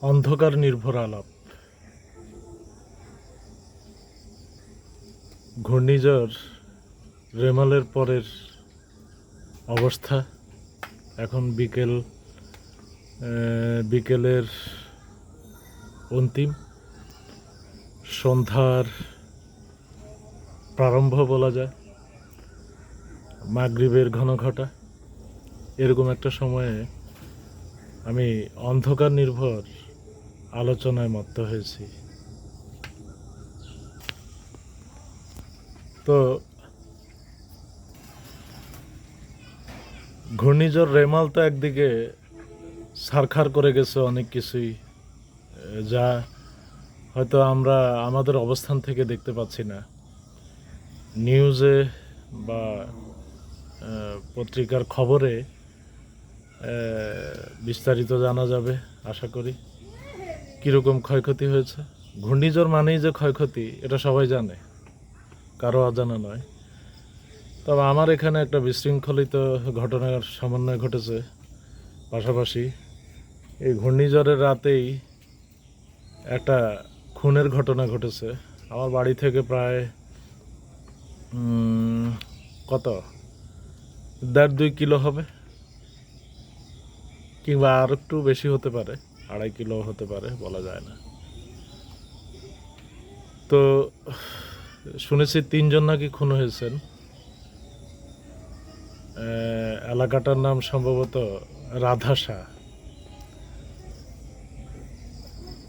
অন্ধকার নির্ভর আলাপ। ঘূর্ণিঝড়, রেমালের পরের অবস্থা। এখন বিকেল বিকেলের অন্তিম। সন্ধ্যার প্রারম্ভ বলা যায়। মাগরিবের ঘন ঘটা এরকম একটা সময়ে আমি অন্ধকার নির্ভর আলোচনায় মত্ত হয়েছি। তো ঘূর্ণিঝড় রেমাল তো একদিকে সারখার করে গেছে অনেক কিছুই, যা হয়তো আমরা আমাদের অবস্থান থেকে দেখতে পাচ্ছি না। নিউজে বা পত্রিকার খবরে বিস্তারিত জানা যাবে, আশা করি। কীরকম ক্ষয়ক্ষতি হয়েছে? ঘূর্ণিঝড় মানেই যে ক্ষয়ক্ষতি, এটা সবাই জানে। কারও অজানা নয়। তবে আমার এখানে একটা বিশৃঙ্খলিত ঘটনার সমন্বয় ঘটেছে। পাশাপাশি এই ঘূর্ণিঝড়ের রাতেই একটা খুনের ঘটনা ঘটেছে। আমার বাড়ি থেকে প্রায় কত? দেড় দুই কিলো হবে। কিংবা আর একটু বেশি হতে পারে। আড়াই কিলো হতে পারে, বলা যায় না। তো, শুনেছি তিনজন নাকি খুন হয়েছেন। এলাকাটার নাম সম্ভবত রাধাসা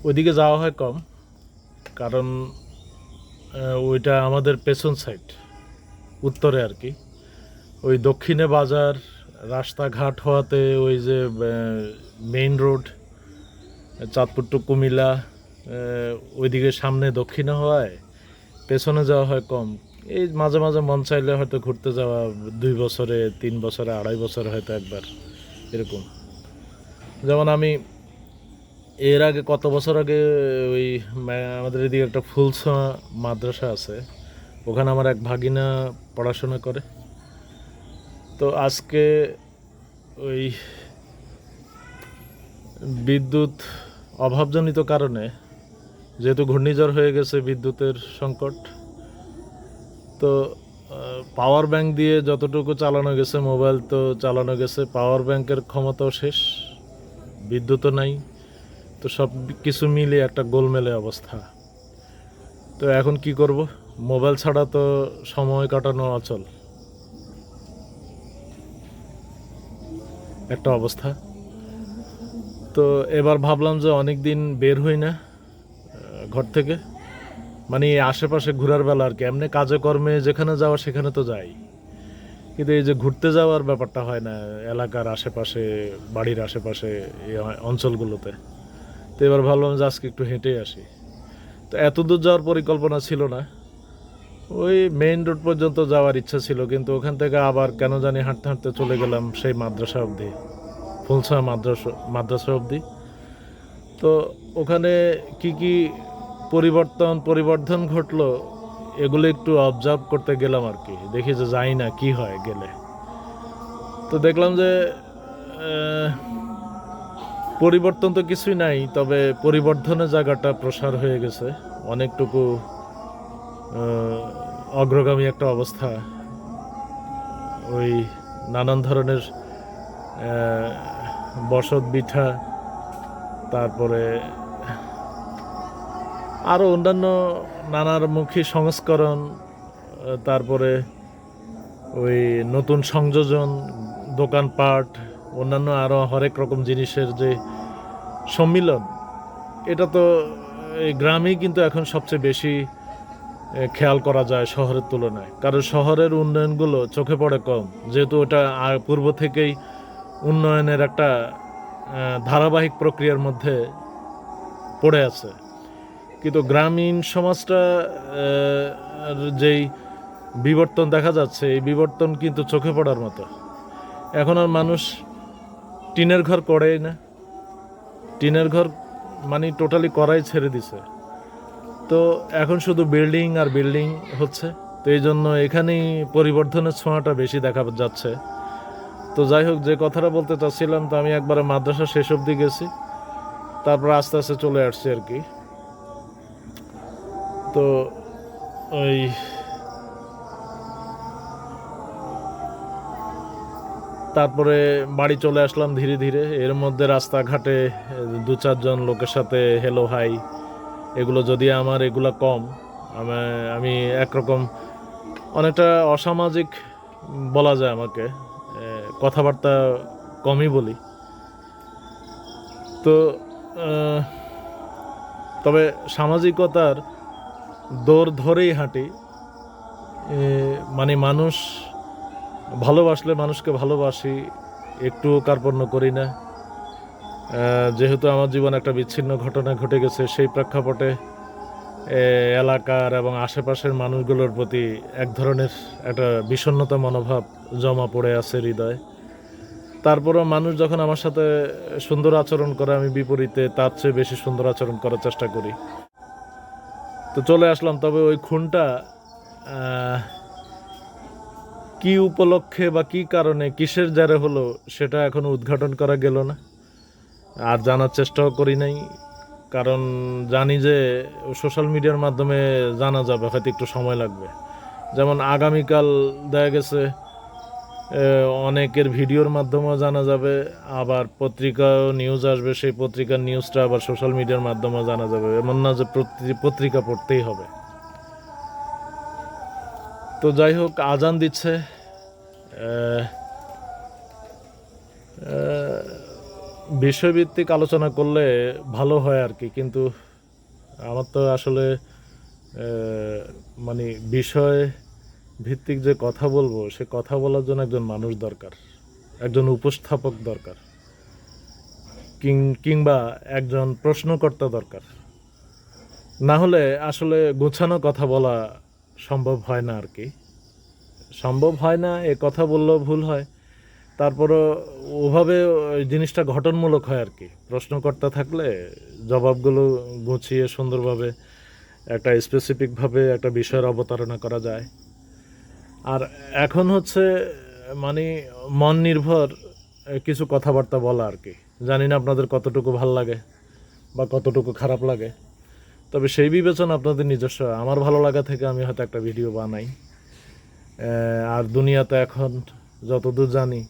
ওইদিকে যাওয়া হয় কম, কারণ ওইটা আমাদের পেছন সাইড উত্তরে আর কি। ওই দক্ষিণে বাজার, রাস্তাঘাট হওয়াতে ওই যে main road Chandpur to Comilla ওইদিকে সামনে দক্ষিণে হওয়ায় পেছনে যাওয়া হয় কম। এই মাঝে মাঝে মন চাইলে হয়তো ঘুরতে যাওয়া, দুই বছরে, তিন বছরে, আড়াই বছরে হয়তো একবার, এরকম। যেমন আমি এর আগে, কত বছর আগে ওই আমাদের এদিকে একটা ফুলছোঁয়া মাদ্রাসা আছে, ওখানে আমার এক ভাগিনা পড়াশোনা করে। তো আজকে ওই বিদ্যুৎ অভাবজনিত কারণে, যেহেতু ঘূর্ণিঝড় হয়ে গেছে বিদ্যুতের সংকট, তো পাওয়ার ব্যাংক দিয়ে যতটুকু চালানো গেছে মোবাইল তো চালানো গেছে পাওয়ার ব্যাংকের ক্ষমতাও শেষ, বিদ্যুৎও নাই, তো সব কিছু মিলে একটা গোলমেলে অবস্থা। তো এখন কি করব? মোবাইল ছাড়া তো সময় কাটানো অচল। একটা অবস্থা। তো এবার ভাবলাম যে অনেক দিন বের হই না ঘর থেকে। মানে আশেপাশে ঘোরার বেলা আর কি, এমনি কাজে কর্মে যেখানে যাওয়া সেখানে তো যাই। কিন্তু এই যে ঘুরতে যাওয়ার ব্যাপারটা হয় না, এলাকার আশেপাশে, বাড়ির আশেপাশে, এই অঞ্চলগুলোতে। তো এবার ভাবলাম যে আজকে একটু হেঁটে আসি। তো এত দূর যাওয়ার পরিকল্পনা ছিল না। ওই মেইন রোড পর্যন্ত যাওয়ার ইচ্ছা ছিল, কিন্তু ওখান থেকে আবার কেন জানি হাঁটতে হাঁটতে চলে গেলাম সেই মাদ্রাসা অবধি। ফুলসা মাদ্রাসা মাদ্রাসা অবধি। তো ওখানে কি কি পরিবর্তন, পরিবর্ধন ঘটলো, এগুলো একটু অবজার্ভ করতে গেলাম আর কি। দেখি যে যাই না, কি হয় গেলে। তো দেখলাম যে পরিবর্তন তো কিছুই নাই, তবে পরিবর্ধনের জায়গাটা প্রসার হয়ে গেছে। অনেকটুকু অগ্রগামী একটা অবস্থা। ওই নানান ধরনের বসত বিঠা তারপরে আরও অন্যান্য নানামুখী সংস্করণ তারপরে ওই নতুন সংযোজন দোকানপাট অন্যান্য আরও হরেক রকম জিনিসের যে সম্মিলন, এটা তো এই গ্রামেই কিন্তু এখন সবচেয়ে বেশি খেয়াল করা যায় শহরের তুলনায়। কারণ শহরের উন্নয়নগুলো চোখে পড়ে কম। যেহেতু ওটা পূর্ব থেকেই উন্নয়নের একটা ধারাবাহিক প্রক্রিয়ার মধ্যে পড়ে আছে। কিন্তু গ্রামীণ সমাজটা যেই বিবর্তন দেখা যাচ্ছে, এই বিবর্তন কিন্তু চোখে পড়ার মতো। এখন আর মানুষ টিনের ঘর করেই না। টিনের ঘর মানে টোটালি করাই ছেড়ে দিছে। তো এখন শুধু বিল্ডিং আর বিল্ডিং হচ্ছে। তো এই জন্য এখানেই পরিবর্ধনের ছোঁয়াটা বেশি দেখা যাচ্ছে। তো যাই হোক, যে কথাটা বলতে চাচ্ছিলাম, তো আমি একবারে মাদ্রাসা শেষ অবধি গেছি। তারপর আস্তে আস্তে চলে আসছি আর কি। তো ওই তারপরে বাড়ি চলে আসলাম ধীরে ধীরে। এর মধ্যে রাস্তাঘাটে দু চারজন লোকের সাথে হেলো হাই এগুলো যদি আমার, এগুলো কম। আমা- একরকম অনেকটা অসামাজিক বলা যায় আমাকে। কথাবার্তা কমই বলি। তো তবে সামাজিকতার দৌড় ধরেই হাঁটি। মানে মানুষ ভালোবাসলে মানুষকে ভালোবাসি একটু কার্পণ্য করি না। যেহেতু আমার জীবন একটা বিচ্ছিন্ন ঘটনা ঘটে গেছে, সেই প্রেক্ষাপটে এলাকার এবং আশেপাশের মানুষগুলোর প্রতি এক ধরনের একটা বিষণ্ণতা মনোভাব জমা পড়ে আছে হৃদয়ে। তারপরও মানুষ যখন আমার সাথে সুন্দর আচরণ করে, আমি বিপরীতে তার চেয়ে বেশি সুন্দর আচরণ করার চেষ্টা করি। তো চলে আসলাম, তবে ওই খুনটা কি উপলক্ষে বা কি কারণে, কিসের জারে হলো, সেটা এখনও উদ্ঘাটন করা গেল না। আর জানার চেষ্টাও করি নাই। কারণ জানি যে সোশ্যাল মিডিয়ার মাধ্যমে জানা যাবে, হয়তো একটু সময় লাগবে। যেমন আগামীকাল দেখা গেছে অনেকের ভিডিওর মাধ্যমেও জানা যাবে, আবার পত্রিকাও নিউজ আসবে, সেই পত্রিকার নিউজটা আবার সোশ্যাল মিডিয়ার মাধ্যমেও জানা যাবে। এমন না যে পত্রিকা পড়তেই হবে। তো যাই হোক, আজান দিচ্ছে বিষয়ভিত্তিক আলোচনা করলে ভালো হয় আর কি, কিন্তু আমার তো আসলে মানে বিষয় ভিত্তিক যে কথা বলব, সে কথা বলার জন্য একজন মানুষ দরকার, একজন উপস্থাপক দরকার, কিং, কিংবা একজন প্রশ্নকর্তা দরকার। না হলে আসলে গোছানো কথা বলা সম্ভব হয় না আর কি। সম্ভব হয় না, এ কথা বললেও ভুল হয়। তারপরও ওভাবে ওই জিনিসটা ঘটনমূলক হয় আর কি। প্রশ্নকর্তা থাকলে জবাবগুলো গুছিয়ে সুন্দরভাবে একটা স্পেসিফিকভাবে একটা বিষয়ের অবতারণা করা যায়। আর এখন হচ্ছে মানে মন নির্ভর কিছু কথাবার্তা বলা আর কি। জানি না আপনাদের কতটুকু ভালো লাগে বা কতটুকু খারাপ লাগে। তবে সেই বিবেচনা আপনাদের নিজস্ব। আমার ভালো লাগা থেকে আমি হয়তো একটা ভিডিও বানাই। আর দুনিয়াতে এখন যতদূর জানি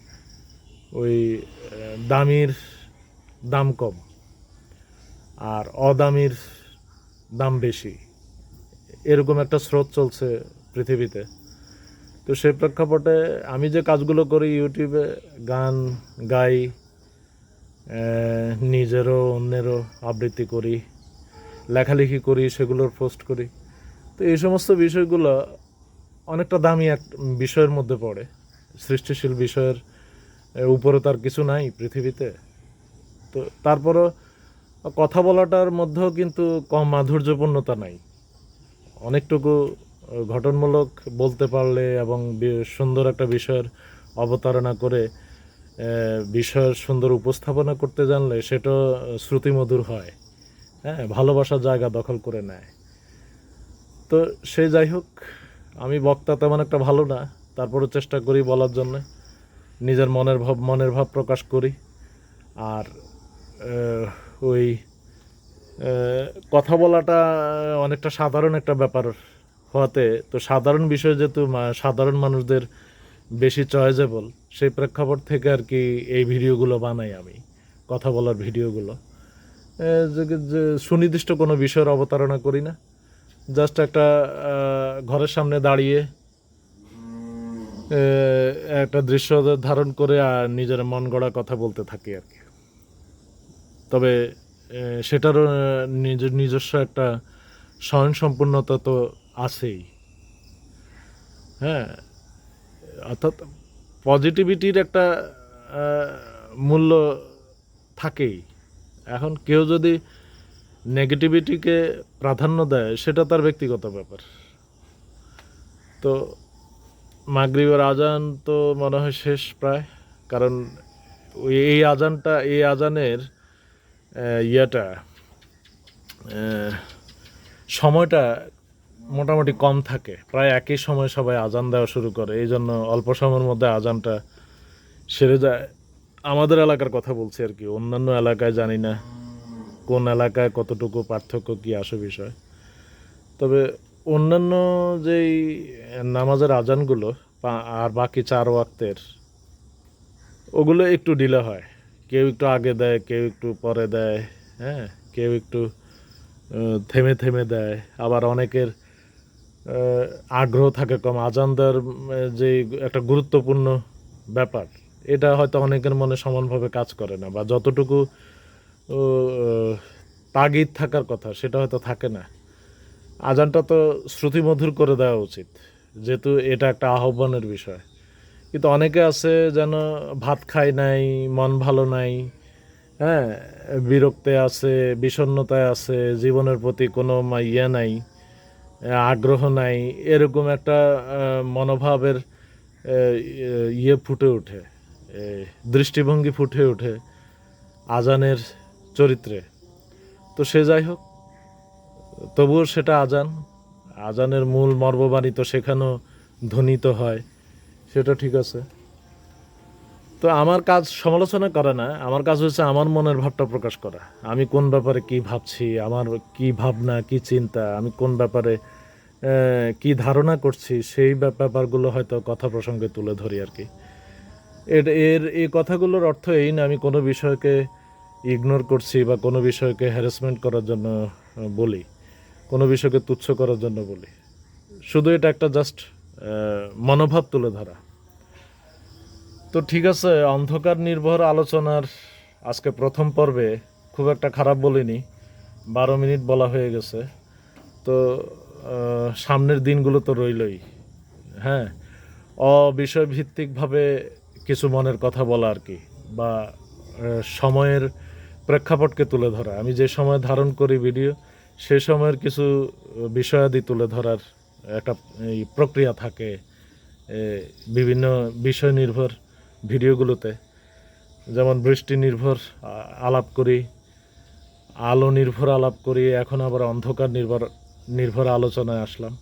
ওই দামির দাম কম আর অদামির দাম বেশি। এরকম একটা স্রোত চলছে পৃথিবীতে। তো সেই প্রেক্ষাপটে আমি যে কাজগুলো করি ইউটিউবে, গান গাই নিজেরও অন্যেরও আবৃত্তি করি, লেখালেখি করি, সেগুলোর পোস্ট করি। তো এই সমস্ত বিষয়গুলো অনেকটা দামি এক বিষয়ের মধ্যে পড়ে। সৃষ্টিশীল বিষয়ের উপরে তার কিছু নাই পৃথিবীতে। তো তারপরও কথা বলাটার মধ্যেও কিন্তু কম মাধুর্যপূর্ণতা নাই। অনেকটুকু ঘটনমূলক বলতে পারলে এবং সুন্দর একটা বিষয়ের অবতারণা করে বিষয়ের সুন্দর উপস্থাপনা করতে জানলে সেটা শ্রুতিমধুর হয়। হ্যাঁ ভালোবাসার জায়গা দখল করে নেয়। তো সে যাই হোক, আমি বক্তা তেমন একটা ভালো না। তারপরও চেষ্টা করি বলার জন্য। নিজের মনের ভাব মনের ভাব প্রকাশ করি। আর ওই কথা বলাটা অনেকটা সাধারণ একটা ব্যাপার হওয়াতে, তো সাধারণ বিষয় যেহেতু সাধারণ মানুষদের বেশি চয়েজেবল সেই প্রেক্ষাপট থেকে আর কি এই ভিডিওগুলো বানাই আমি, কথা বলার ভিডিওগুলো। সুনির্দিষ্ট কোনো বিষয়ের অবতারণা করি না। জাস্ট একটা ঘরের সামনে দাঁড়িয়ে একটা দৃশ্য ধারণ করে আর নিজের মন গড়া কথা বলতে থাকি আর কি। তবে সেটারও নিজের নিজস্ব একটা স্বয়ংসম্পূর্ণতা তো আছেই। হ্যাঁ অর্থাৎ পজিটিভিটির একটা মূল্য থাকেই। এখন কেউ যদি নেগেটিভিটিকে প্রাধান্য দেয়, সেটা তার ব্যক্তিগত ব্যাপার। তো মাগরিবের আজান তো মনে হয় শেষ প্রায়, কারণ এই আজানটা, এই আজানের ইয়েটা সময়টা মোটামুটি কম থাকে। প্রায় একই সময় সবাই আজান দেওয়া শুরু করে, এই জন্য অল্প সময়ের মধ্যে আজানটা সেরে যায়। আমাদের এলাকার কথা বলছি আর কি, অন্যান্য এলাকায় জানি না কোন এলাকায় কতটুকু পার্থক্য কি আসে বিষয়। তবে অন্যান্য যেই নামাজের আজানগুলো আর বাকি চার ওয়াক্তের, ওগুলো একটু ডিলে হয়। কেউ একটু আগে দেয়, কেউ একটু পরে দেয় হ্যাঁ? কেউ একটু থেমে থেমে দেয়। আবার অনেকের আগ্রহ থাকে কম। আজান দেওয়ার যে একটা গুরুত্বপূর্ণ ব্যাপার, এটা হয়তো অনেকের মনে সমানভাবে কাজ করে না বা যতটুকু তাগিদ থাকার কথা, সেটা হয়তো থাকে না। আজানটা তো শ্রুতিমধুর করে দেওয়া উচিত, যেহেতু এটা একটা আহ্বানের বিষয়। কিন্তু অনেকে আছে যেন ভাত খায় নাই, মন ভালো নাই হ্যাঁ বিরক্তে আছে, বিষণ্ণতায় আছে, জীবনের প্রতি কোনো ইয়ে নাই, আগ্রহ নাই, এরকম একটা মনোভাবের ইয়ে ফুটে ওঠে দৃষ্টিভঙ্গি ফুটে ওঠে আজানের চরিত্রে। তো সে যাই হোক তবুও সেটা আজান। আজানের মূল মর্মবাণী তো সেখানেও ধ্বনিত হয়। সেটা ঠিক আছে। তো আমার কাজ সমালোচনা করে না, আমার কাজ হচ্ছে আমার মনের ভাবটা প্রকাশ করা। আমি কোন ব্যাপারে কি ভাবছি, আমার কি ভাবনা, কি চিন্তা, আমি কোন ব্যাপারে কি ধারণা করছি, সেই ব্যাপারগুলো হয়তো কথা প্রসঙ্গে তুলে ধরি আর কি। এর এর, এই কথাগুলোর অর্থ এই না, আমি কোনো বিষয়কে ইগনোর করছি বা কোনো বিষয়কে হ্যারাসমেন্ট করার জন্য বলি। কোনো বিষয়কে তুচ্ছ করার জন্য বলি। শুধু এটা একটা জাস্ট মনোভাব তুলে ধরা। তো ঠিক আছে, অন্ধকার নির্ভর আলোচনার আজকে প্রথম পর্বে খুব একটা খারাপ বলিনি। বারো মিনিট বলা হয়ে গেছে। তো সামনের দিনগুলো তো রইলই। হ্যাঁ অবিষয়ভিত্তিকভাবে কিছু মনের কথা বলা আর কি, বা সময়ের প্রেক্ষাপটকে তুলে ধরা। আমি যে সময় ধারণ করি ভিডিও সে সময়ের কিছু বিষয়াদি তুলে ধরার একটা প্রক্রিয়া থাকে বিভিন্ন বিষয় নির্ভর ভিডিওগুলোতে। যেমন বৃষ্টি নির্ভর আলাপ করি, আলো নির্ভর আলাপ করি, এখন আবার অন্ধকার নির্ভর নির্ভর আলোচনায় আসলাম।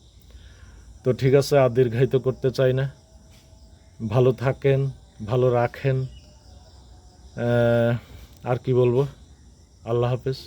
তো ঠিক আছে, আর দীর্ঘায়িত করতে চাই না। ভালো থাকেন, ভালো রাখেন আর কি বলব? আল্লাহ হাফেজ।